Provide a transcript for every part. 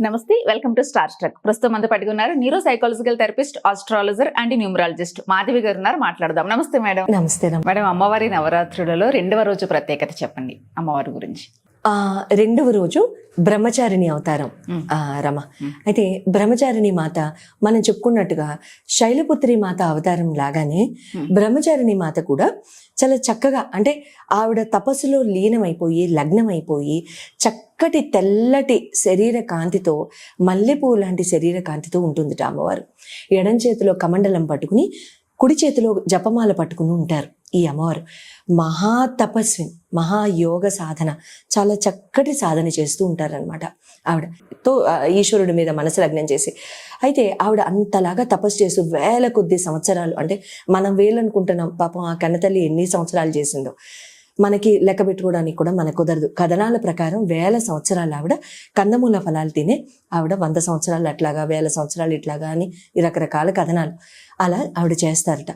నమస్తే welcome to star struck. ప్రస్తుతం అంతా పట్టుకున్నారు neuro psychological therapist astrologer and numerologist Madhavi garu ఉన్నారు మాట్లాడదాం. నమస్తే మేడం. నమస్తే. మేడం అమ్మవారి నవరాత్రులలో రెండవ రోజు ప్రత్యేకత చెప్పండి అమ్మవారి గురించి. రెండవ రోజు బ్రహ్మచారిణి అవతారం రమ. అయితే బ్రహ్మచారిణి మాత మనం చెప్పుకున్నట్టుగా శైలపుత్రి మాత అవతారం లాగానే. బ్రహ్మచారిణి మాత కూడా చాలా చక్కగా అంటే ఆవిడ తపస్సులో లీనమైపోయి లగ్నమైపోయి చక్కటి తెల్లటి శరీర కాంతితో మల్లెపువ్వు లాంటి శరీర కాంతితో ఉంటుంది అమ్మవారు ఎడం చేతిలో కమండలం పట్టుకుని కుడి చేతిలో జపమాల పట్టుకుని ఉంటారు ఈ అమ్మవారు మహా తపస్విని మహాయోగ సాధన చాలా చక్కటి సాధన చేస్తూ ఉంటారనమాట ఆవిడ తో ఈశ్వరుడి మీద మనసు లగ్నం చేసి. అయితే ఆవిడ అంతలాగా తపస్సు చేస్తూ వేల కొద్ది సంవత్సరాలు అంటే మనం వేలనుకుంటున్నాం పాపం ఆ కన్నతల్లి ఎన్ని సంవత్సరాలు చేసిందో. మనకి లెక్క పెట్టుకోవడానికి కూడా మనకు కుదరదు. కథనాల ప్రకారం వేల సంవత్సరాలు ఆవిడ కందమూల ఫలాలు తినే ఆవిడ వంద సంవత్సరాలు అట్లాగా వేల సంవత్సరాలు ఇట్లాగా అని రకరకాల కథనాలు. అలా ఆవిడ చేస్తారట.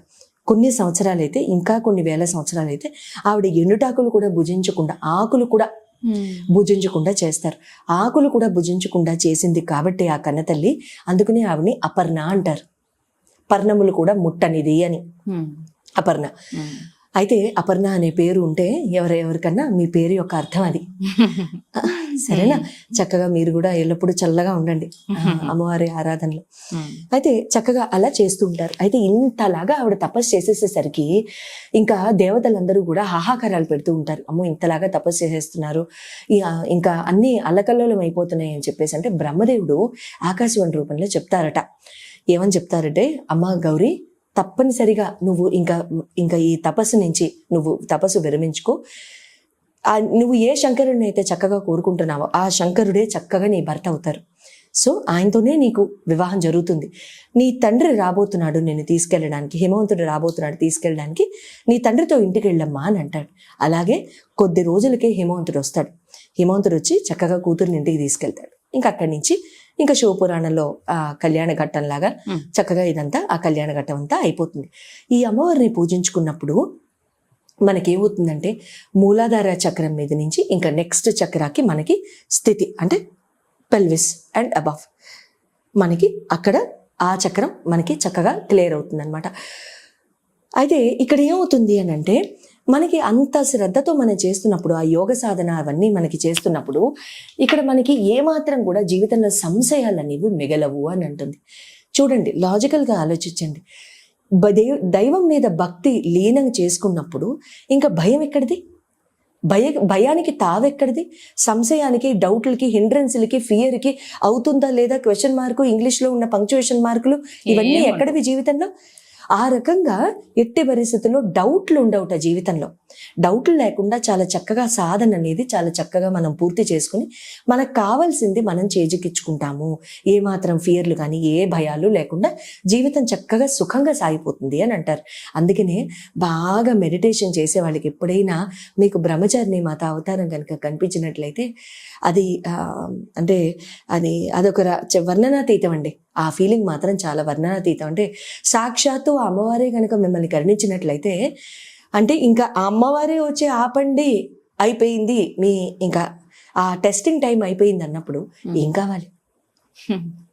కొన్ని సంవత్సరాలు అయితే ఇంకా కొన్ని వేల సంవత్సరాలు అయితే ఆవిడ ఎండుటాకులు కూడా భుజించకుండా ఆకులు కూడా భుజించకుండా చేస్తారు. ఆకులు కూడా భుజించకుండా చేసింది కాబట్టి ఆ కన్నతల్లి అందుకనే ఆవిడని అపర్ణ అంటారు. పర్ణములు కూడా ముట్టనిది అని. అపర్ణ. అయితే అపర్ణ అనే పేరు ఉంటే ఎవరెవరికన్నా మీ పేరు యొక్క అర్థం అది. సరేనా? చక్కగా మీరు కూడా ఎల్లప్పుడూ చల్లగా ఉండండి. అమ్మవారి ఆరాధనలో. అయితే చక్కగా అలా చేస్తూ ఉంటారు. అయితే ఇంతలాగా ఆవిడ తపస్సు చేసేసేసరికి ఇంకా దేవతలందరూ కూడా హాహాకారాలు పెడుతూ ఉంటారు. అమ్మో ఇంతలాగా తపస్సు చేసేస్తున్నారు. ఇంకా అన్ని అల్లకల్లోలం అయిపోతున్నాయి అని చెప్పేసి అంటే బ్రహ్మదేవుడు ఆకాశవాణి రూపంలో చెప్తారట. ఏమని చెప్తారంటే అమ్మ గౌరీ తప్పనిసరిగా నువ్వు ఇంకా ఇంకా ఈ తపస్సు నుంచి నువ్వు తపస్సు విరమించుకో. ఆ నువ్వు ఏ శంకరుడిని అయితే చక్కగా కోరుకుంటున్నావో ఆ శంకరుడే చక్కగా నీ భర్త అవుతారు. సో ఆయనతోనే నీకు వివాహం జరుగుతుంది. నీ తండ్రి రాబోతున్నాడు నేను తీసుకెళ్ళడానికి హిమవంతుడు రాబోతున్నాడు తీసుకెళ్ళడానికి నీ తండ్రితో ఇంటికి వెళ్ళమ్మా అని అంటాడు. అలాగే కొద్ది రోజులకే హిమవంతుడు వస్తాడు. హిమవంతుడు వచ్చి చక్కగా కూతురుని ఇంటికి తీసుకెళ్తాడు. ఇంకా అక్కడి నుంచి ఇంకా శివపురాణంలో ఆ కళ్యాణ ఘట్టం లాగా. చక్కగా ఇదంతా ఆ కళ్యాణ ఘట్టం అంతా అయిపోతుంది. ఈ అమ్మవారిని పూజించుకున్నప్పుడు మనకేమవుతుందంటే మూలాధార చక్రం మీద నుంచి ఇంకా నెక్స్ట్ చక్రాకి మనకి స్థితి అంటే పెల్విస్ అండ్ అబవ్ మనకి అక్కడ ఆ చక్రం మనకి చక్కగా క్లియర్ అవుతుంది అనమాట అయితే ఇక్కడ ఏమవుతుంది అని అంటే మనకి అంత శ్రద్ధతో మనం చేస్తున్నప్పుడు ఆ యోగ సాధన అవన్నీ మనకి చేస్తున్నప్పుడు ఇక్కడ మనకి ఏమాత్రం కూడా జీవితంలో సంశయాలు అనేవి మిగలవు అని అంటుంది. చూడండి లాజికల్గా ఆలోచించండి. దేవ్- దైవం మీద భక్తి లీనం చేసుకున్నప్పుడు ఇంకా భయం ఎక్కడిది? భయ భయానికి తావెక్కడిది సంశయానికి డౌట్లకి హిండ్రెన్స్లకి ఫియర్కి అవుతుందా లేదా? క్వశ్చన్ మార్కు ఇంగ్లీష్లో ఉన్న పంక్చువేషన్ మార్కులు ఇవన్నీ. ఎక్కడివి జీవితంలో? ఆ రకంగా ఎట్టి పరిస్థితుల్లో డౌట్లు ఉండవుట జీవితంలో. డౌట్లు లేకుండా చాలా చక్కగా సాధన అనేది చాలా చక్కగా మనం పూర్తి చేసుకుని మనకు కావాల్సింది మనం చేజికిచ్చుకుంటాము ఏ మాత్రం ఫియర్లు కానీ ఏ భయాలు లేకుండా జీవితం చక్కగా సుఖంగా సాగిపోతుంది అని అంటారు. అందుకనే బాగా మెడిటేషన్ చేసే వాళ్ళకి ఎప్పుడైనా మీకు బ్రహ్మచారిని మాత అవతారం కనుక కనిపించినట్లయితే అది అంటే అది అదొక వర్ణనాతీతం అండి. ఆ ఫీలింగ్ మాత్రం చాలా వర్ణనాతీతం. అంటే సాక్షాత్తు ఆ అమ్మవారే కనుక మిమ్మల్ని కరుణించినట్లయితే అంటే ఇంకా ఆ అమ్మవారే వచ్చి ఆపండి అయిపోయింది మీ ఇంకా ఆ టెస్టింగ్ టైం అయిపోయింది అన్నప్పుడు ఏం కావాలి?